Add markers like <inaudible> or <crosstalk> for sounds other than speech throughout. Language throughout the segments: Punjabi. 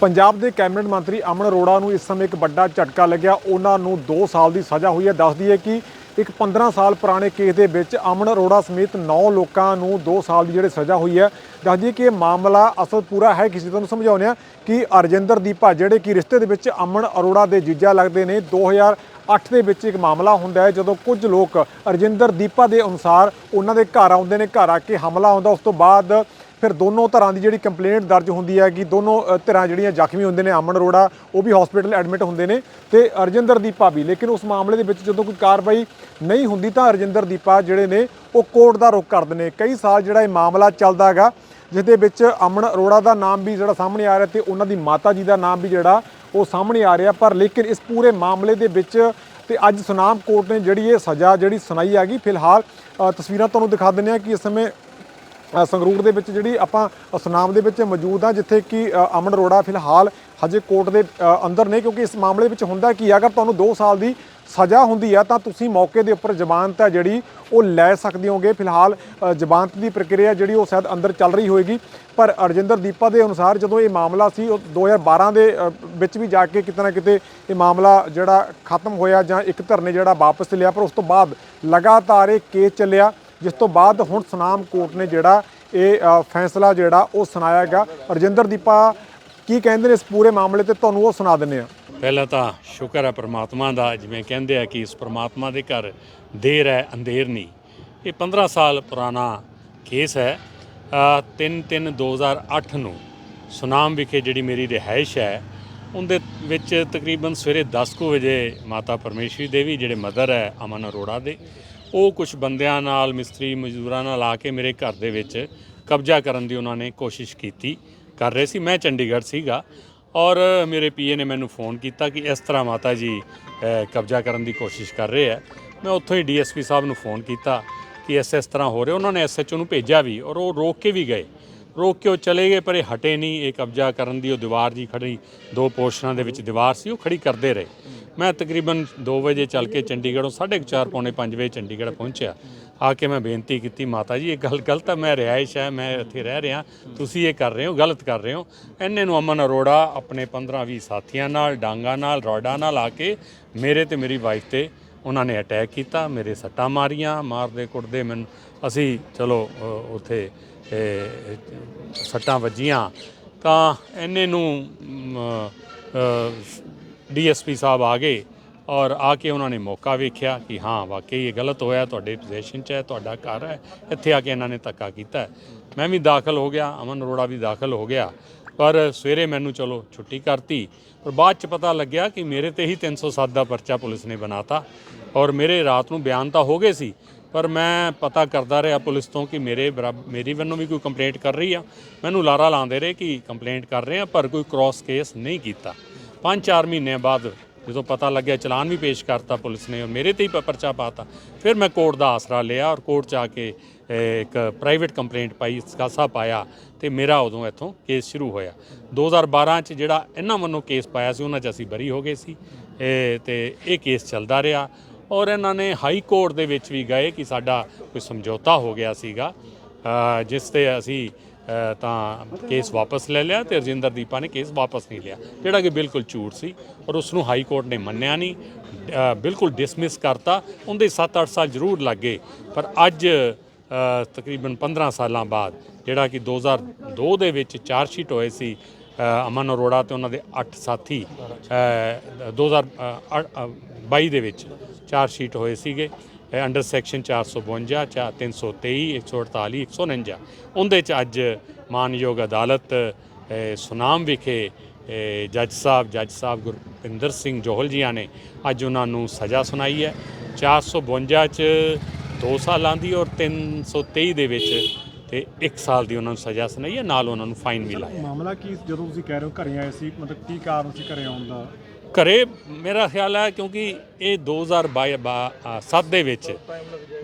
ਪੰਜਾਬ ਦੇ ਕੈਬਨਿਟ ਮੰਤਰੀ ਅਮਨ ਅਰੋੜਾ ਨੂੰ ਇਸ ਸਮੇਂ ਇੱਕ ਵੱਡਾ ਝਟਕਾ ਲੱਗਿਆ। ਉਹਨਾਂ ਨੂੰ 2 ਸਾਲ ਦੀ ਸਜ਼ਾ ਹੋਈ ਹੈ। ਦੱਸਦੀ ਹੈ ਕਿ ਇੱਕ 15 ਸਾਲ ਪੁਰਾਣੇ ਕੇਸ ਦੇ ਵਿੱਚ ਅਮਨ ਅਰੋੜਾ ਸਮੇਤ 9 ਲੋਕਾਂ ਨੂੰ 2 ਸਾਲ ਦੀ ਜਿਹੜੀ ਸਜ਼ਾ ਹੋਈ ਹੈ। ਦੱਸਦੀ ਕਿ ਇਹ ਮਾਮਲਾ ਅਸਲ ਪੂਰਾ ਹੈ ਕਿਸੇ ਤੁਹਾਨੂੰ ਸਮਝਾਉਂਦੇ ਆ ਕਿ ਅਰਜਿੰਦਰ ਦੀਪਾ ਜਿਹੜੇ ਕਿ ਰਿਸ਼ਤੇ ਦੇ ਵਿੱਚ ਅਮਨ ਅਰੋੜਾ ਦੇ ਜੀਜਾ ਲੱਗਦੇ ਨੇ 2008 ਦੇ ਵਿੱਚ ਇੱਕ ਮਾਮਲਾ ਹੁੰਦਾ ਹੈ ਜਦੋਂ ਕੁਝ ਲੋਕ ਅਰਜਿੰਦਰ ਦੀਪਾ ਦੇ ਅਨੁਸਾਰ ਉਹਨਾਂ ਦੇ ਘਰ ਆਉਂਦੇ ਨੇ, ਘਰ ਆ ਕੇ ਹਮਲਾ ਹੁੰਦਾ। ਉਸ ਤੋਂ ਬਾਅਦ ਫਿਰ ਦੋਨੋਂ ਧਰਾਂ ਦੀ ਜਿਹੜੀ ਕੰਪਲੇਂਟ ਦਰਜ ਹੁੰਦੀ ਹੈ ਕਿ ਦੋਨੋਂ ਧਿਰਾਂ ਜਿਹੜੀਆਂ ਜ਼ਖਮੀ ਹੁੰਦੇ ਨੇ, ਅਮਨ ਅਰੋੜਾ, ਉਹ ਵੀ ਹਸਪੀਟਲ ਐਡਮਿਟ ਹੁੰਦੇ ਨੇ ਤੇ ਅਰਜਿੰਦਰ ਦੀਪਾ ਵੀ। ਲੇਕਿਨ ਉਸ ਮਾਮਲੇ ਦੇ ਵਿੱਚ ਜਦੋਂ ਕੋਈ ਕਾਰਵਾਈ ਨਹੀਂ ਹੁੰਦੀ ਤਾਂ ਅਰਜਿੰਦਰ ਦੀਪਾ ਜਿਹੜੇ ਨੇ, ਉਹ ਕੋਰਟ ਦਾ ਰੁਖ ਕਰਦੇ ਨੇ। ਕਈ ਸਾਲ ਜਿਹੜਾ ਇਹ ਮਾਮਲਾ ਚੱਲਦਾ ਹੈਗਾ ਜਿਸ ਦੇ ਵਿੱਚ ਅਮਨ ਅਰੋੜਾ ਦਾ ਨਾਮ ਵੀ ਜਿਹੜਾ ਸਾਹਮਣੇ ਆ ਰਿਹਾ ਤੇ ਉਹਨਾਂ ਦੀ ਮਾਤਾ ਜੀ ਦਾ ਨਾਮ ਵੀ ਜਿਹੜਾ, ਉਹ ਸਾਹਮਣੇ ਆ ਰਿਹਾ। ਪਰ ਲੇਕਿਨ ਇਸ ਪੂਰੇ ਮਾਮਲੇ ਦੇ ਵਿੱਚ ਤੇ ਅੱਜ ਸੁਨਾਮ ਕੋਰਟ ਨੇ ਜਿਹੜੀ ਇਹ ਸਜ਼ਾ ਜਿਹੜੀ ਸੁਣਾਈ ਹੈਗੀ, ਫਿਲਹਾਲ ਤਸਵੀਰਾਂ ਤੁਹਾਨੂੰ ਦਿਖਾ ਦਿੰਦੇ ਆ ਕਿ ਇਸ ਸਮੇਂ ਸੰਗਰੂਰ ਦੇ ਵਿੱਚ ਜਿਹੜੀ ਆਪਾਂ ਸੁਨਾਮ ਦੇ ਵਿੱਚ ਮੌਜੂਦ ਆ ਜਿੱਥੇ ਕਿ ਅਮਨ ਅਰੋੜਾ ਫਿਲਹਾਲ ਹਜੇ ਕੋਰਟ ਦੇ ਅੰਦਰ ਨੇ ਕਿਉਂਕਿ ਇਸ ਮਾਮਲੇ ਵਿੱਚ ਹੁੰਦਾ ਕੀ ਹੈ, ਅਗਰ ਤੁਹਾਨੂੰ 2 ਸਾਲ ਦੀ ਸਜ਼ਾ ਹੁੰਦੀ ਆ ਤਾਂ ਤੁਸੀਂ ਮੌਕੇ ਦੇ ਉੱਪਰ ਜ਼ਮਾਨਤ ਹੈ ਜਿਹੜੀ ਉਹ ਲੈ ਸਕਦੇ ਹੋਗੇ। ਫਿਲਹਾਲ ਜ਼ਮਾਨਤ ਦੀ ਪ੍ਰਕਿਰਿਆ ਜਿਹੜੀ ਉਹ ਸ਼ਾਇਦ ਅੰਦਰ ਚੱਲ ਰਹੀ ਹੋਏਗੀ। ਪਰ ਅਰਜਿੰਦਰ ਦੀਪਾ ਦੇ ਅਨੁਸਾਰ ਜਦੋਂ ਇਹ ਮਾਮਲਾ ਸੀ ਉਹ 2012 ਦੇ ਵਿੱਚ ਵੀ ਜਾ ਕੇ ਕਿਤੇ ਨਾ ਕਿਤੇ ਇਹ ਮਾਮਲਾ ਜਿਹੜਾ ਖਤਮ ਹੋਇਆ ਜਾਂ ਇੱਕ ਧਰਨੇ ਜਿਹੜਾ ਵਾਪਸ ਲਿਆ ਪਰ ਉਸ ਤੋਂ ਬਾਅਦ ਲਗਾਤਾਰ ਇਹ ਕੇਸ ਚੱਲਿਆ। ਜਿਸ ਤੋਂ ਬਾਅਦ ਹੁਣ ਸੁਨਾਮ ਕੋਰਟ ਨੇ ਜਿਹੜਾ ਇਹ ਫੈਸਲਾ ਜਿਹੜਾ ਉਹ ਸੁਣਾਇਆ ਗਿਆ ਰਜਿੰਦਰ ਦੀਪਾ, ਕੀ ਕਹਿੰਦੇ ਨੇ ਇਸ ਪੂਰੇ ਮਾਮਲੇ ਤੇ? ਤੁਹਾਨੂੰ ਉਹ ਸੁਣਾ ਦਿੰਨੇ ਆ ਪਹਿਲਾਂ ਤਾਂ ਸ਼ੁਕਰ ਹੈ ਪ੍ਰਮਾਤਮਾ ਦਾ, ਜਿਵੇਂ ਕਹਿੰਦੇ ਆ ਕਿ ਇਸ ਪ੍ਰਮਾਤਮਾ ਦੇ ਘਰ ਦੇਰ ਹੈ, ਅੰਧੇਰ ਨਹੀਂ। ਇਹ 15 ਸਾਲ ਪੁਰਾਣਾ ਕੇਸ ਹੈ। 3-3-2008 ਨੂੰ ਸੁਨਾਮ ਵਿਖੇ ਜਿਹੜੀ ਮੇਰੀ ਰਿਹਾਇਸ਼ ਹੈ, ਉਹਦੇ ਵਿੱਚ ਤਕਰੀਬਨ ਸਵੇਰੇ 10 ਕੁ ਵਜੇ ਮਾਤਾ ਪਰਮੇਸ਼ਵਰੀ ਦੇਵੀ, ਜਿਹੜੇ ਮਦਰ ਹੈ ਅਮਨ ਅਰੋੜਾ ਦੇ ਉਹ ਕੁਝ ਬੰਦਿਆਂ ਨਾਲ, ਮਿਸਤਰੀ ਮਜ਼ਦੂਰਾਂ ਨਾਲ ਆ ਕੇ ਮੇਰੇ ਘਰ ਦੇ ਵਿੱਚ ਕਬਜ਼ਾ ਕਰਨ ਦੀ ਉਹਨਾਂ ਨੇ ਕੋਸ਼ਿਸ਼ ਕੀਤੀ, ਕਰ ਰਹੇ ਸੀ। ਮੈਂ ਚੰਡੀਗੜ੍ਹ ਸੀਗਾ ਔਰ ਮੇਰੇ ਪੀਏ ਨੇ ਮੈਨੂੰ ਫੋਨ ਕੀਤਾ ਕਿ ਇਸ ਤਰ੍ਹਾਂ ਮਾਤਾ ਜੀ ਕਬਜ਼ਾ ਕਰਨ ਦੀ ਕੋਸ਼ਿਸ਼ ਕਰ ਰਹੇ ਆ। ਮੈਂ ਉੱਥੋਂ ਹੀ ਡੀਐਸਪੀ ਸਾਹਿਬ ਨੂੰ ਫੋਨ ਕੀਤਾ ਕਿ ਇਸ ਇਸ ਤਰ੍ਹਾਂ ਹੋ ਰਿਹਾ। ਉਹਨਾਂ ਨੇ ਐਸਐਚਓ ਨੂੰ ਭੇਜਿਆ ਵੀ ਔਰ ਉਹ ਰੋਕ ਕੇ ਵੀ ਗਏ। ਰੋਕ ਕੇ ਉਹ ਚਲੇ ਗਏ, ਪਰ ਇਹ ਹਟੇ ਨਹੀਂ। ਇਹ ਕਬਜ਼ਾ ਕਰਨ ਦੀ ਉਹ ਦੀਵਾਰ ਜੀ ਖੜੀ, ਦੋ ਪੋਰਸ਼ਨਾਂ ਦੇ ਵਿੱਚ ਦੀਵਾਰ ਸੀ, ਉਹ ਖੜੀ ਕਰਦੇ ਰਹੇ। ਮੈਂ ਤਕਰੀਬਨ 2 ਵਜੇ ਚੱਲ ਕੇ ਚੰਡੀਗੜ੍ਹੋਂ 4:30 ਪੌਣੇ 5 ਵਜੇ ਚੰਡੀਗੜ੍ਹ ਪਹੁੰਚਿਆ। ਆ ਕੇ ਮੈਂ ਬੇਨਤੀ ਕੀਤੀ, ਮਾਤਾ ਜੀ, ਇਹ ਗੱਲ ਗਲਤ ਹੈ ਮੈਂ ਰਿਹਾਇਸ਼ ਹੈ ਮੈਂ ਇੱਥੇ ਰਹਿ ਰਿਹਾ। ਤੁਸੀਂ ਇਹ ਕਰ ਰਹੇ ਹੋ, ਗਲਤ ਕਰ ਰਹੇ ਹੋ। ਇੰਨੇ ਨੂੰ ਅਮਨ ਅਰੋੜਾ ਆਪਣੇ 15-20 ਸਾਥੀਆਂ ਨਾਲ, ਡਾਂਗਾ ਨਾਲ, ਰੋਡਾ ਨਾਲ ਆ ਕੇ ਮੇਰੇ ਤੇ ਮੇਰੀ ਵਾਈਫ ਤੇ ਉਹਨਾਂ ਨੇ ਅਟੈਕ ਕੀਤਾ, ਮੇਰੇ ਸੱਟਾਂ ਮਾਰੀਆਂ, ਮਾਰਦੇ ਕੁੱਟਦੇ ਮੈਨੂੰ, ਅਸੀਂ ਚਲੋ ਉੱਥੇ ਸੱਟਾਂ ਵੱਜੀਆਂ। ਤਾਂ ਇੰਨੇ ਨੂੰ ਡੀਐਸਪੀ ਸਾਹਿਬ ਆ ਗਏ ਔਰ ਆ ਕੇ ਉਹਨਾਂ ਨੇ ਮੌਕਾ ਵੇਖਿਆ ਕਿ ਹਾਂ, ਵਾਕਈ ਇਹ ਗਲਤ ਹੋਇਆ, ਤੁਹਾਡੇ ਪੋਜੀਸ਼ਨ 'ਚ ਹੈ, ਤੁਹਾਡਾ ਘਰ ਹੈ, ਇੱਥੇ ਆ ਕੇ ਇਹਨਾਂ ਨੇ ਧੱਕਾ ਕੀਤਾ ਮੈਂ ਵੀ ਦਾਖਲ ਹੋ ਗਿਆ, ਅਮਨ ਅਰੋੜਾ ਵੀ ਦਾਖਲ ਹੋ ਗਿਆ, ਪਰ ਸਵੇਰੇ ਮੈਨੂੰ ਚਲੋ ਛੁੱਟੀ ਕਰਤੀ, ਪਰ ਬਾਅਦ ਚ ਪਤਾ ਲੱਗਿਆ ਕਿ ਮੇਰੇ ਤੇ ਹੀ 307 ਦਾ ਪਰਚਾ ਪੁਲਿਸ ਨੇ ਬਣਾਤਾ ਔਰ ਮੇਰੇ ਰਾਤ ਨੂੰ ਬਿਆਨ ਤਾਂ ਹੋ ਗਏ ਸੀ, ਪਰ ਮੈਂ ਪਤਾ ਕਰਦਾ ਰਿਹਾ ਪੁਲਿਸ ਤੋਂ ਕਿ ਮੇਰੇ ਬਰਾਬ- ਮੇਰੀ ਵੱਲੋਂ ਵੀ ਕੋਈ ਕੰਪਲੇਂਟ ਕਰ ਰਹੀ ਆ। ਮੈਨੂੰ ਲਾਰਾ ਲਾਉਂਦੇ ਰਹੇ ਕਿ ਕੰਪਲੇਂਟ ਕਰ ਰਹੇ ਆ, ਪਰ ਕੋਈ ਕ੍ਰਾਸ ਕੇਸ ਨਹੀਂ ਕੀਤਾ। 5-4 ਮਹੀਨਿਆਂ ਬਾਅਦ ਜਦੋਂ ਪਤਾ ਲੱਗਿਆ ਚਲਾਨ ਵੀ ਪੇਸ਼ ਕਰਤਾ ਪੁਲਿਸ ਨੇ ਔਰ ਮੇਰੇ ਤੇ ਹੀ ਪ- ਪਰਚਾ ਪਾਤਾ, ਫਿਰ ਮੈਂ ਕੋਰਟ ਦਾ ਆਸਰਾ ਲਿਆ ਔਰ ਕੋਰਟ 'ਚ ਆ ਕੇ ਇੱਕ ਪ੍ਰਾਈਵੇਟ ਕੰਪਲੇਂਟ ਪਾਈ ਸਕਾਸਾ ਪਾਇਆ ਤੇ ਮੇਰਾ ਉਦੋਂ ਇੱਥੋਂ ਕੇਸ ਸ਼ੁਰੂ ਹੋਇਆ। 2012 ਚ ਜਿਹੜਾ ਇਹਨਾਂ ਵੱਲੋਂ ਕੇਸ ਪਾਇਆ ਸੀ, ਉਹਨਾਂ 'ਚ ਅਸੀਂ ਬਰੀ ਹੋ ਗਏ ਸੀ ਇਹ ਤੇ ਇਹ ਕੇਸ ਚੱਲਦਾ ਰਿਹਾ ਔਰ ਇਹਨਾਂ ਨੇ ਹਾਈ ਕੋਰਟ ਦੇ ਵਿੱਚ ਵੀ ਗਏ ਕਿ ਸਾਡਾ ਕੋਈ ਸਮਝੌਤਾ ਹੋ ਗਿਆ ਸੀਗਾ ਜਿਸ ਤੇ ਅਸੀਂ ਤਾਂ ਕੇਸ ਵਾਪਸ ਲੈ ਲਿਆ ਤੇ ਰਜਿੰਦਰ ਦੀਪਾ ਨੇ ਕੇਸ ਵਾਪਸ ਨਹੀਂ ਲਿਆ ਜਿਹੜਾ ਕਿ ਬਿਲਕੁਲ ਝੂਠ ਸੀ ਔਰ ਉਸ ਨੂੰ ਹਾਈ ਕੋਰਟ ਨੇ ਮੰਨਿਆ ਨਹੀਂ ਬਿਲਕੁਲ ਡਿਸਮਿਸ ਕਰਤਾ ਉਹਦੇ 7-8 ਸਾਲ ਜ਼ਰੂਰ ਲੱਗੇ ਪਰ ਅੱਜ ਤਕਰੀਬਨ 15 ਸਾਲਾਂ ਬਾਅਦ ਜਿਹੜਾ ਕਿ 2002 ਦੇ ਵਿੱਚ ਚਾਰ ਸ਼ੀਟ ਹੋਏ ਸੀ ਅਮਨ ਅਰੋੜਾ ਤੇ ਉਹਨਾਂ ਦੇ 8 ਸਾਥੀ ਅ, 2022 ਦੇ ਵਿੱਚ ਚਾਰ ਸ਼ੀਟ ਹੋਏ ਸੀਗੇ। ਅੰਡਰ ਸੈਕਸ਼ਨ 452 ਚਾ 323 148 149 ਉਹਦੇ ਚ ਅੱਜ ਮਾਨਯੋਗ ਅਦਾਲਤ ਸੁਨਾਮ ਵਿਖੇ ਜੱਜ ਸਾਹਿਬ ਜੱਜ ਸਾਹਿਬ ਗੁਰਪਿੰਦਰ ਸਿੰਘ ਜੋਹਲ ਜੀਆਂ ਨੇ ਅੱਜ ਉਹਨਾਂ ਨੂੰ ਸਜ਼ਾ ਸੁਣਾਈ ਹੈ। 452 ਚ 2 ਸਾਲਾਂ ਦੀ ਔਰ 323 ਦੇ ਵਿੱਚ ਤੇ 1 ਸਾਲ ਦੀ ਉਹਨਾਂ ਨੂੰ ਸਜ਼ਾ ਸੁਣਾਈ ਹੈ, ਨਾਲ ਉਹਨਾਂ ਨੂੰ ਫਾਈਨ ਵੀ ਲਾਇਆ। ਮਾਮਲਾ ਕੀ ਜਦੋਂ ਤੁਸੀਂ ਕਹਿ ਰਹੇ ਹੋ ਘਰੇ ਆਏ ਸੀ, ਮਤਲਬ ਕੀ ਕਾਰਨ ਸੀ ਘਰੇ ਆਉਣ ਦਾ? ਘਰੇ ਮੇਰਾ ਖਿਆਲ ਹੈ ਕਿਉਂਕਿ ਇਹ 2007 ਦੇ ਵਿੱਚ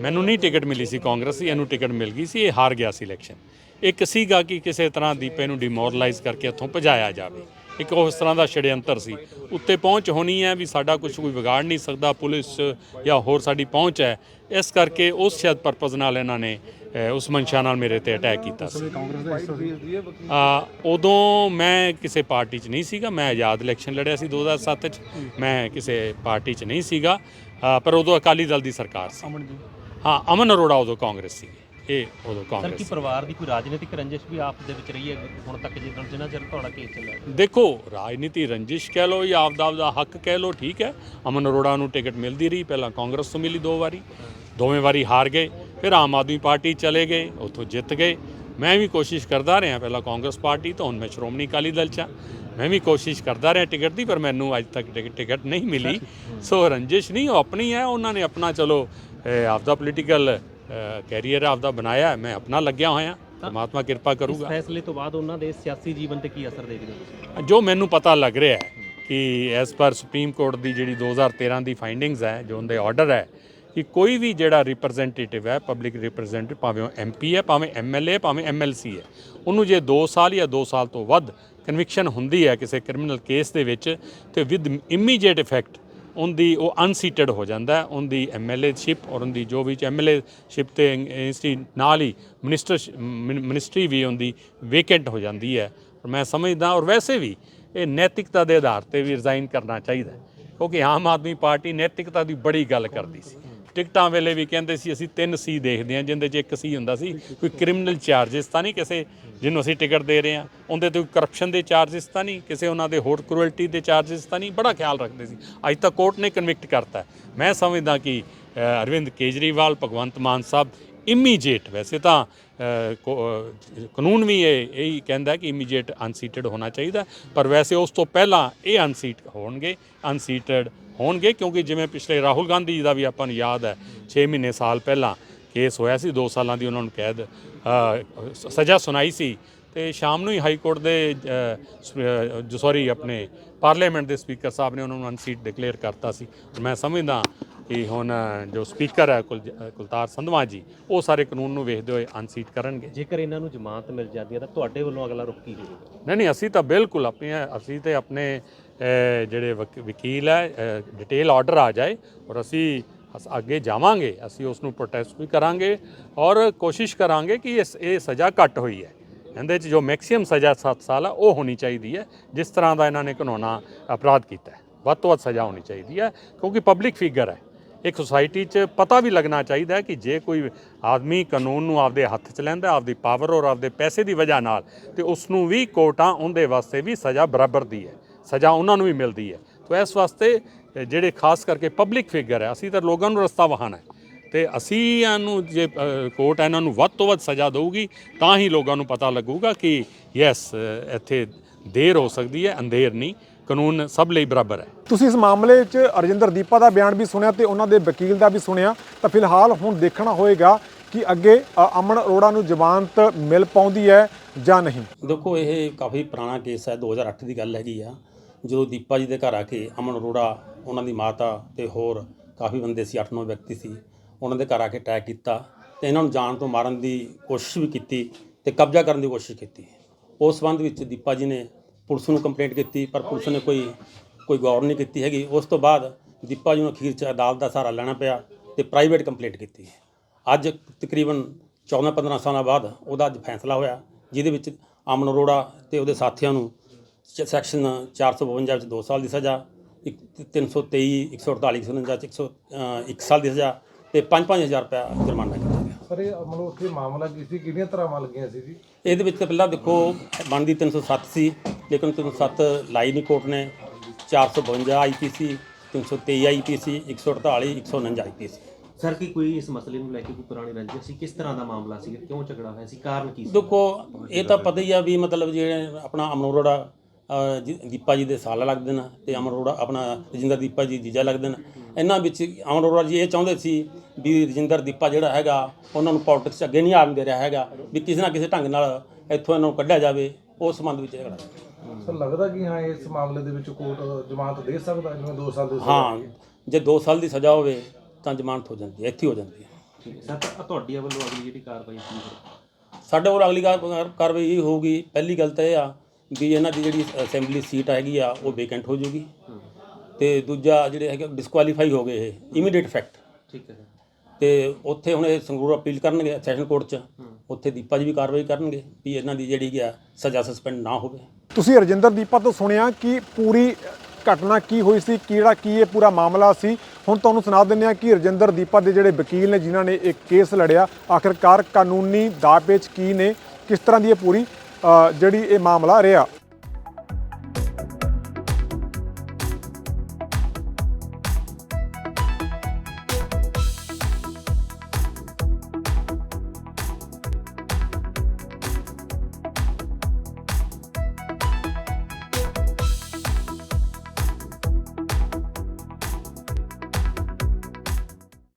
ਮੈਨੂੰ ਨਹੀਂ ਟਿਕਟ ਮਿਲੀ ਸੀ ਕਾਂਗਰਸ ਦੀ, ਇਹਨੂੰ ਟਿਕਟ ਮਿਲ ਗਈ ਸੀ, ਇਹ ਹਾਰ ਗਿਆ ਸੀ ਇਲੈਕਸ਼ਨ ਇੱਕ ਸੀਗਾ ਕਿ ਕਿਸੇ ਤਰ੍ਹਾਂ ਦੀਪੇ ਨੂੰ ਡਿਮੋਰਲਾਈਜ਼ ਕਰਕੇ ਇੱਥੋਂ ਭਜਾਇਆ ਜਾਵੇ। ਇੱਕ ਉਸ ਤਰ੍ਹਾਂ ਦਾ ਛੜਯੰਤਰ ਸੀ। ਉੱਤੇ ਪਹੁੰਚ ਹੋਣੀ ਹੈ ਵੀ ਸਾਡਾ ਕੁਝ ਕੋਈ ਵਿਗਾੜ ਨਹੀਂ ਸਕਦਾ, ਪੁਲਿਸ ਜਾਂ ਹੋਰ ਸਾਡੀ ਪਹੁੰਚ ਹੈ। ਇਸ ਕਰਕੇ ਉਸ ਸ਼ਾਇਦ ਪਰਪਸ ਨਾਲ ਇਹਨਾਂ ਨੇ ਉਸ ਮਨਸ਼ਾ ਨਾਲ ਮੇਰੇ ਤੇ ਅਟੈਕ ਕੀਤਾ ਸੀ। ਕਾਂਗਰਸ ਦਾ ਹਿੱਸਾ ਸੀ। ਆ ਉਦੋਂ ਮੈਂ ਕਿਸੇ ਪਾਰਟੀ 'ਚ ਨਹੀਂ ਸੀਗਾ। ਮੈਂ ਆਜ਼ਾਦ ਇਲੈਕਸ਼ਨ ਲੜਿਆ ਸੀ 2007 'ਚ। ਮੈਂ ਕਿਸੇ ਪਾਰਟੀ 'ਚ ਨਹੀਂ ਸੀਗਾ। ਆ, ਪਰ ਉਦੋਂ ਅਕਾਲੀ ਦਲ ਦੀ ਸਰਕਾਰ ਸੀ। ਅਮਨ ਜੀ। ਹਾਂ ਅਮਨ ਅਰੋੜਾ ਉਦੋਂ ਕਾਂਗਰਸ ਸੀ। ਇਹ ਉਦੋਂ ਸਰ ਕਾਂਗਰਸ ਕੀ ਸੀ। ਪਰਿਵਾਰ ਦੀ ਕੋਈ ਰਾਜਨੀਤਿਕ ਰੰਜਿਸ਼ ਵੀ ਆਪ ਦੇ ਵਿੱਚ ਰਹੀ ਹੈ? ਹੁਣ ਤੱਕ ਜਿੰਨਾ ਜਿੰਨਾ ਚਿਰ ਤੁਹਾਡਾ ਕੇਸ ਚੱਲਿਆ ਦੇਖੋ ਰਾਜਨੀਤੀ ਰੰਜਿਸ਼ ਕਹਿ ਲੋ ਜਾਂ ਆਪਦਾ ਆਪਦਾ ਹੱਕ ਕਹਿ ਲੋ ਠੀਕ ਹੈ। ਅਮਨ ਅਰੋੜਾ ਨੂੰ ਟਿਕਟ ਮਿਲਦੀ ਰਹੀ। ਪਹਿਲਾਂ ਕਾਂਗਰਸ ਤੋਂ ਮਿਲੀ ਦੋ ਵਾਰੀ। ਦੋਵੇਂ ਵਾਰੀ ਹਾਰ ਗਏ। ਫਿਰ ਆਮ ਆਦਮੀ ਪਾਰਟੀ ਚਲੇ ਗਏ ਉੱਥੋਂ ਜਿੱਤ ਗਏ। ਮੈਂ ਵੀ ਕੋਸ਼ਿਸ਼ ਕਰਦਾ ਰਿਹਾ ਪਹਿਲਾਂ ਕਾਂਗਰਸ ਪਾਰਟੀ ਤੋਂ ਹੁਣ ਮੈਂ ਸ਼੍ਰੋਮਣੀ ਅਕਾਲੀ ਦਲ ਚ। ਮੈਂ ਵੀ ਕੋਸ਼ਿਸ਼ ਕਰਦਾ ਰਿਹਾ ਟਿਕਟ ਦੀ ਪਰ ਮੈਨੂੰ ਅੱਜ ਤੱਕ ਟਿਕਟ ਟਿਕਟ ਨਹੀਂ ਮਿਲੀ। <laughs> ਸੋ ਰੰਜਿਸ਼ ਨਹੀਂ ਉਹ ਆਪਣੀ ਹੈ ਉਹਨਾਂ ਨੇ ਆਪਣਾ ਚਲੋ ਆਪਦਾ ਪੋਲੀਟੀਕਲ ਕੈਰੀਅਰ ਆਪਦਾ ਬਣਾਇਆ ਮੈਂ ਆਪਣਾ ਲੱਗਿਆ ਹੋਇਆ। ਪਰਮਾਤਮਾ ਕਿਰਪਾ ਇਸ ਕਰੂਗਾ। ਫੈਸਲੇ ਤੋਂ ਬਾਅਦ ਉਹਨਾਂ ਦੇ ਸਿਆਸੀ ਜੀਵਨ ਤੇ ਕੀ ਅਸਰ ਦੇਖਦੇ ਹੋ ਜੋ ਮੈਨੂੰ ਪਤਾ ਲੱਗ ਰਿਹਾ ਹੈ ਕਿ ਐਸ ਪਰ ਸੁਪਰੀਮ ਕੋਰਟ ਦੀ ਜਿਹੜੀ 2013 ਦੀ ਫਾਈਂਡਿੰਗਸ ਹੈ ਜੋ ਉਹਦੇ ਆਰਡਰ ਹੈ ਕਿ ਕੋਈ ਵੀ ਜਿਹੜਾ ਰਿਪਰੈਜ਼ੈਂਟੇਟਿਵ ਹੈ ਪਬਲਿਕ ਰਿਪਰੈਜ਼ੈਂਟੇਟਿਵ ਭਾਵੇਂ ਉਹ ਐਮਪੀ ਹੈ, ਭਾਵੇਂ ਐਮਐਲਏ ਭਾਵੇਂ ਐਮਐਲਸੀ ਹੈ, ਉਹਨੂੰ ਜੇ 2 ਸਾਲ ਜਾਂ 2 ਸਾਲ ਤੋਂ ਵੱਧ ਕਨਵਿਕਸ਼ਨ ਹੁੰਦੀ ਹੈ ਕਿਸੇ ਕ੍ਰਿਮੀਨਲ ਕੇਸ ਦੇ ਵਿੱਚ, ਤੇ ਵਿਦ ਇਮੀਡੀਏਟ ਇਫੈਕਟ ਉਹਦੀ ਉਹ ਅਨਸੀਟਡ ਹੋ ਜਾਂਦਾ ਹੈ, ਉਹਦੀ ਐਮਐਲਏਸ਼ਿਪ ਔਰ ਉਹਦੀ ਜੋ ਵੀ ਐਮਐਲਏਸ਼ਿਪ ਤੇ ਇੰਸਟੀ ਨਾਲ ਹੀ ਮਿਨਿਸਟਰ ਮਿਨਿਸਟਰੀ ਵੀ ਉਹਦੀ ਵੇਕੈਂਟ ਹੋ ਜਾਂਦੀ ਹੈ। ਔਰ ਮੈਂ ਸਮਝਦਾ ਔਰ ਵੈਸੇ ਵੀ ਇਹ ਨੈਤਿਕਤਾ ਦੇ ਆਧਾਰ ਤੇ ਵੀ ਰਿਜ਼ਾਈਨ ਕਰਨਾ ਚਾਹੀਦਾ ਕਿਉਂਕਿ ਆਮ ਆਦਮੀ ਪਾਰਟੀ ਨੈਤਿਕਤਾ ਦੀ ਬੜੀ ਗੱਲ ਕਰਦੀ ਸੀ। ਟਿਕਟਾਂ ਵੇਲੇ ਵੀ ਕਹਿੰਦੇ ਸੀ, ਅਸੀਂ ਤਿੰਨ ਸੀ ਦੇਖਦੇ ਹਾਂ ਜਿੰਦੇ 'ਚ ਇੱਕ ਸੀ ਹੁੰਦਾ ਸੀ। ਕੋਈ ਕ੍ਰਿਮੀਨਲ ਚਾਰजेस ਤਾਂ ਨਹੀਂ ਕਿਸੇ ਜਿਹਨੂੰ ਅਸੀਂ ਟਿਕਟ ਦੇ ਰਹੇ ਹਾਂ। ਉਹਦੇ ਤੇ ਕੋਈ ਕਰਪਸ਼ਨ ਦੇ ਚਾਰजेस ਤਾਂ ਨਹੀਂ, ਕਿਸੇ ਉਹਨਾਂ ਦੇ ਹੋਰ ਕਰੂਅਲਟੀ ਦੇ ਚਾਰजेस ਤਾਂ ਨਹੀਂ। ਬੜਾ ਖਿਆਲ ਰੱਖਦੇ ਸੀ। ਅੱਜ ਤਾਂ ਕੋਰਟ ਨੇ ਕਨਵਿਕਟ ਕਰਤਾ ਮੈਂ ਸਮਝਦਾ ਕਿ ਅਰਵਿੰਦ ਕੇਜਰੀਵਾਲ, ਭਗਵੰਤ ਮਾਨ ਸਾਹਿਬ ਇਮੀਡੀਏਟ ਵੈਸੇ ਤਾਂ ਕਾਨੂੰਨ ਵੀ ਇਹ, ਇਹੀ ਕਹਿੰਦਾ ਕਿ ਇਮੀਡੀਏਟ ਅਨਸੀਟਡ ਹੋਣਾ ਚਾਹੀਦਾ ਪਰ ਵੈਸੇ ਉਸ ਤੋਂ ਪਹਿਲਾਂ ਇਹ ਅਨਸੀਟ ਹੋਣਗੇ। ਅਨਸੀਟਡ ਹੋਣਗੇ ਕਿਉਂਕਿ ਜਿਵੇਂ ਪਿਛਲੇ ਰਾਹੁਲ ਗਾਂਧੀ ਜੀ ਦਾ ਵੀ ਆਪਾਂ ਨੂੰ ਯਾਦ ਹੈ 6 ਮਹੀਨੇ ਸਾਲ ਪਹਿਲਾਂ ਕੇਸ ਹੋਇਆ ਸੀ 2 ਸਾਲਾਂ ਦੀ ਉਹਨਾਂ ਨੂੰ ਕੈਦ ਸਜ਼ਾ ਸੁਣਾਈ ਸੀ ਤੇ ਸ਼ਾਮ ਨੂੰ ਹੀ ਹਾਈ ਕੋਰਟ ਦੇ ਜੋ ਸੌਰੀ ਆਪਣੇ ਪਾਰਲੀਮੈਂਟ ਦੇ ਸਪੀਕਰ ਸਾਹਿਬ ਨੇ ਉਹਨਾਂ ਨੂੰ ਅਨਸੀਟ ਡਿਕਲੇਅਰ ਕਰਤਾ ਸੀ। ਮੈਂ ਸਮਝਦਾ ਕਿ ਹੁਣ ਜੋ ਸਪੀਕਰ ਹੈ ਕੁਲ ਕੁਲਤਾਰ ਸੰਧਵਾ ਜੀ ਉਹ ਸਾਰੇ ਕਾਨੂੰਨ ਨੂੰ ਵੇਖਦੇ ਹੋਏ ਅਨਸੀਟ ਕਰਨਗੇ। ਜੇਕਰ ਇਹਨਾਂ ਨੂੰ ਜ਼ਮਾਨਤ ਮਿਲ ਜਾਂਦੀ ਹੈ ਤਾਂ ਤੁਹਾਡੇ ਵੱਲੋਂ ਅਗਲਾ ਰੁਖ ਕੀ ਹੋਵੇਗਾ? ਨਹੀਂ ਨਹੀਂ ਅਸੀਂ ਤਾਂ ਬਿਲਕੁਲ ਆਪਣੀ ਅਸੀਂ ਤੇ ਆਪਣੇ ਜਿਹੜੇ ਵਕ- ਵਕੀਲ ਹੈ ਡਿਟੇਲ ਆਰਡਰ ਆ ਜਾਏ ਔਰ ਅਸੀਂ ਅੱਗੇ ਜਾਵਾਂਗੇ, ਅਸੀਂ ਉਸ ਨੂੰ ਪ੍ਰੋਟੈਸਟ ਵੀ ਕਰਾਂਗੇ ਔਰ ਕੋਸ਼ਿਸ਼ ਕਰਾਂਗੇ ਕਿ ਇਸ ਇਹ ਸਜ਼ਾ ਘੱਟ ਹੋਈ ਹੈ। ਇਹਦੇ 'ਚ ਜੋ ਮੈਕਸਿਮਮ ਸਜ਼ਾ 7 ਸਾਲ ਹੈ ਉਹ ਹੋਣੀ ਚਾਹੀਦੀ ਹੈ, ਜਿਸ ਤਰ੍ਹਾਂ ਦਾ ਇਹਨਾਂ ਨੇ ਕਾਨੂੰਨਾ ਅਪਰਾਧ ਕੀਤਾ ਹੈ। ਵੱਧ ਤੋਂ ਵੱਧ ਸਜ਼ਾ ਹੋਣੀ ਚਾਹੀਦੀ ਹੈ, ਕਿਉਂਕਿ ਪਬਲਿਕ ਫਿਗਰ ਹੈ। ਇੱਕ ਸੁਸਾਇਟੀ 'ਚ ਪਤਾ ਵੀ ਲੱਗਣਾ ਚਾਹੀਦਾ ਹੈ ਕਿ ਜੇ ਕੋਈ ਆਦਮੀ ਕਾਨੂੰਨ ਨੂੰ ਆਪਦੇ ਹੱਥ 'ਚ ਲੈਂਦਾ ਆਪਦੀ ਪਾਵਰ ਔਰ ਆਪਦੇ ਪੈਸੇ ਦੀ ਵਜ੍ਹਾ ਨਾਲ, ਤੇ ਉਸ ਨੂੰ ਵੀ ਕੋਰਟਾਂ ਉਹਦੇ ਵਾਸਤੇ ਵੀ ਸਜ਼ਾ ਬਰਾਬਰ ਦੀ ਹੈ। ਸਜ਼ਾ ਉਹਨਾਂ ਨੂੰ ਵੀ ਮਿਲਦੀ ਹੈ। ਤੋਂ ਇਸ ਵਾਸਤੇ ਜਿਹੜੇ ਖਾਸ ਕਰਕੇ ਪਬਲਿਕ ਫਿਗਰ ਹੈ ਅਸੀਂ ਤਾਂ ਲੋਕਾਂ ਨੂੰ ਰਸਤਾ ਵਹਾਣਾ ਹੈ। ਤੇ ਅਸੀਂ ਇਹਨੂੰ ਜੇ ਕੋਰਟ ਇਹਨਾਂ ਨੂੰ ਵੱਧ ਤੋਂ ਵੱਧ ਸਜ਼ਾ ਦੇਊਗੀ ਤਾਂ ਹੀ ਲੋਕਾਂ ਨੂੰ ਪਤਾ ਲੱਗੂਗਾ ਕਿ ਯੈਸ ਇੱਥੇ ਦੇਰ ਹੋ ਸਕਦੀ ਹੈ ਅੰਧੇਰ ਨਹੀਂ ਕਾਨੂੰਨ ਸਭ ਲਈ ਬਰਾਬਰ ਹੈ। ਤੁਸੀਂ ਇਸ ਮਾਮਲੇ 'ਚ ਅਰਜਿੰਦਰ ਦੀਪਾ ਦਾ ਬਿਆਨ ਵੀ ਸੁਣਿਆ ਤੇ ਉਹਨਾਂ ਦੇ ਵਕੀਲ ਦਾ ਵੀ ਸੁਣਿਆ ਤਾਂ ਫਿਲਹਾਲ ਹੁਣ ਦੇਖਣਾ ਹੋਏਗਾ ਕਿ ਅੱਗੇ ਅਮਨ ਅਰੋੜਾ ਨੂੰ ਜ਼ਮਾਨਤ ਮਿਲ ਪਾਉਂਦੀ ਹੈ ਜਾਂ ਨਹੀਂ। ਦੇਖੋ ਇਹ ਕਾਫੀ ਪੁਰਾਣਾ ਕੇਸ ਹੈ 2008 ਦੀ ਗੱਲ ਹੈਗੀ ਆ। ਜਦੋਂ ਦੀਪਾ ਜੀ ਦੇ ਘਰ ਆ ਕੇ ਅਮਨ ਅਰੋੜਾ, ਉਹਨਾਂ ਦੀ ਮਾਤਾ ਤੇ ਹੋਰ ਕਾਫੀ ਬੰਦੇ ਸੀ 8-9 ਵਿਅਕਤੀ ਸੀ, ਉਹਨਾਂ ਦੇ ਘਰ ਆ ਕੇ ਅਟੈਕ ਕੀਤਾ ਤੇ ਇਹਨਾਂ ਨੂੰ ਜਾਣ ਤੋਂ ਮਾਰਨ ਦੀ ਕੋਸ਼ਿਸ਼ ਵੀ ਕੀਤੀ ਤੇ ਕਬਜ਼ਾ ਕਰਨ ਦੀ ਕੋਸ਼ਿਸ਼ ਕੀਤੀ। ਉਸ ਸੰਬੰਧ ਵਿੱਚ ਦੀਪਾ ਜੀ ਨੇ ਪੁਲਿਸ ਨੂੰ ਕੰਪਲੇਂਟ ਕੀਤੀ, ਪਰ ਪੁਲਿਸ ਨੇ ਕੋਈ ਕੋਈ ਗੌਰ ਨਹੀਂ ਕੀਤੀ ਹੈਗੀ। ਉਸ ਤੋਂ ਬਾਅਦ ਦੀਪਾ ਜੀ ਨੂੰ ਅਖੀਰ 'ਚ ਅਦਾਲਤ ਦਾ ਸਹਾਰਾ ਲੈਣਾ ਪਿਆ ਤੇ ਪ੍ਰਾਈਵੇਟ ਕੰਪਲੇਂਟ ਕੀਤੀ। ਅੱਜ ਤਕਰੀਬਨ 14-15 ਸਾਲਾਂ ਬਾਅਦ ਉਹਦਾ ਅੱਜ ਫੈਸਲਾ ਹੋਇਆ, ਜਿਹਦੇ ਵਿੱਚ ਅਮਨ ਅਰੋੜਾ ਤੇ ਉਹਦੇ ਸਾਥੀਆਂ ਨੂੰ ਸੈਕਸ਼ਨ 452 ਵਿੱਚ 2 ਸਾਲ ਦੀ ਸਜ਼ਾ ਇੱਕ 323 148 149 ਚ 1 ਸਾਲ ਦੀ ਸਜ਼ਾ ਤੇ 5-5000 ਰੁਪਏ ਜੁਰਮਾਨਾ ਕੀਤਾ ਗਿਆ। ਸਰ ਇਹ ਮਤਲਬ ਉੱਥੇ ਮਾਮਲਾ ਕੀ ਸੀ? ਕਿਹੜੀਆਂ ਤਰ੍ਹਾਂ ਲੱਗੀਆਂ ਸੀ ਜੀ? ਇਹਦੇ ਵਿੱਚ ਤਾਂ ਪਹਿਲਾਂ ਦੇਖੋ ਬਣਦੀ 307 ਸੀ ਲੇਕਿਨ 307 ਲਾਈ ਨਹੀਂ ਕੋਰਟ ਨੇ 452 ਆਈਪੀਸੀ 323 ਆਈਪੀਸੀ 148 149 ਆਈਪੀਸੀ ਸਰ ਕੀ ਕੋਈ ਇਸ ਮਸਲੇ ਨੂੰ ਲੈ ਕੇ ਕੋਈ ਪੁਰਾਣੀ ਰੰਜਿਸ਼ ਸੀ? ਕਿਸ ਤਰ੍ਹਾਂ ਦਾ ਮਾਮਲਾ ਸੀ? ਕਿਉਂ ਝਗੜਾ ਹੋਇਆ ਸੀ? ਕਾਰਨ ਕੀ ਸੀ? ਦੇਖੋ ਇਹ ਤਾਂ ਪਤਾ ਹੀ ਆ ਵੀ ਮਤਲਬ ਜਿਹੜੇ ਆਪਣਾ ਅਮਨ ਅਰੋੜਾ ਅ, ਜੀ- ਦੀਪਾ ਜੀ ਦੇ ਸਾਲਾ ਲੱਗਦੇ ਨੇ ਤੇ ਅਮਨ ਅਰੋੜਾ ਆਪਣਾ ਰਜਿੰਦਰ ਦੀਪਾ ਜੀ ਜੀਜਾ ਲੱਗਦੇ ਨੇ ਇਹਨਾਂ ਵਿੱਚ ਅਮਨ ਅਰੋੜਾ ਜੀ ਇਹ ਚਾਹੁੰਦੇ ਸੀ ਵੀ ਰਜਿੰਦਰ ਦੀਪਾ ਜਿਹੜਾ ਹੈਗਾ ਉਹਨਾਂ ਨੂੰ ਪੋਲਿਟਿਕਸ 'ਚ ਅੱਗੇ ਨਹੀਂ ਆਉਣ ਦੇ ਰਿਹਾ ਹੈਗਾ ਵੀ ਕਿਸੇ ਨਾ ਕਿਸੇ ਢੰਗ ਨਾਲ ਇੱਥੋਂ ਇਹਨਾਂ ਨੂੰ ਕੱਢਿਆ ਜਾਵੇ ਉਸ ਸੰਬੰਧ ਵਿੱਚ ਝਗੜਾ ਸਰ ਲੱਗਦਾ ਕਿ ਹਾਂ ਇਸ ਮਾਮਲੇ ਦੇ ਵਿੱਚ ਕੋਰਟ ਜ਼ਮਾਨਤ ਦੇ ਸਕਦਾ ਜਿਵੇਂ 2 ਸਾਲ ਦੇ ਹਾਂ ਜੇ 2 ਸਾਲ ਦੀ ਸਜ਼ਾ ਹੋਵੇ ਤਾਂ ਜ਼ਮਾਨਤ ਹੋ ਜਾਂਦੀ ਹੈ ਇੱਥੇ ਹੀ ਹੋ। ਜਾਂਦੀ ਹੈ। ਸਰ ਤਾਂ ਤੁਹਾਡੀ ਵੱਲੋਂ ਅਗਲੀ ਜਿਹੜੀ ਕਾਰਵਾਈ ਕੀ ਹੋਵੇ ਸਾਡੇ ਕੋਲ ਅਗਲੀ ਕਾਰ- ਕਾਰਵਾਈ ਇਹ ਹੋਊਗੀ ਪਹਿਲੀ ਗੱਲ ਤਾਂ ਇਹ ਆ ਵੀ ਇਹਨਾਂ ਦੀ ਜਿਹੜੀ ਅਸੈਂਬਲੀ ਸੀਟ ਹੈਗੀ ਆ ਉਹ ਵੇਕੈਂਟ ਹੋ ਜਾਊਗੀ ਤੇ ਦੂਜਾ ਜਿਹੜੇ ਹੈਗੇ ਡਿਸਕੁਆਲੀਫਾਈ ਹੋ ਗਏ ਇਹ ਇਮੀਡੀਏਟ ਇਫੈਕਟ ਠੀਕ ਹੈ ਤੇ ਉੱਥੇ ਹੁਣ ਇਹ ਸੰਗਰੂਰ ਅਪੀਲ ਕਰਨਗੇ ਸੈਸ਼ਨ ਕੋਰਟ 'ਚ ਉੱਥੇ ਦੀਪਾ ਜੀ ਵੀ ਕਾਰਵਾਈ ਕਰਨਗੇ ਵੀ ਇਹਨਾਂ ਦੀ ਜਿਹੜੀ ਹੈ ਸਜ਼ਾ ਸਸਪੈਂਡ ਨਾ ਹੋਵੇ। ਤੁਸੀਂ ਰਜਿੰਦਰ ਦੀਪਾ ਤੋਂ ਸੁਣਿਆ ਕਿ ਪੂਰੀ ਘਟਨਾ ਕੀ ਹੋਈ ਸੀ ਕਿਹੜਾ ਕੀ ਇਹ ਪੂਰਾ ਮਾਮਲਾ ਸੀ? ਹੁਣ ਤੁਹਾਨੂੰ ਸੁਣਾ ਦਿੰਦੇ ਹਾਂ ਕਿ ਰਜਿੰਦਰ ਦੀਪਾ ਦੇ ਜਿਹੜੇ ਵਕੀਲ ਨੇ ਜਿਨ੍ਹਾਂ ਨੇ ਇੱਕ ਕੇਸ ਲੜਿਆ ਆਖਿਰਕਾਰ ਕਾਨੂੰਨੀ ਦਾਅਪੇਚ ਕੀ ਨੇ? ਕਿਸ ਤਰ੍ਹਾਂ ਦੀ ਇਹ ਪੂਰੀ ਜਿਹੜੀ ਇਹ ਮਾਮਲਾ ਰਿਹਾ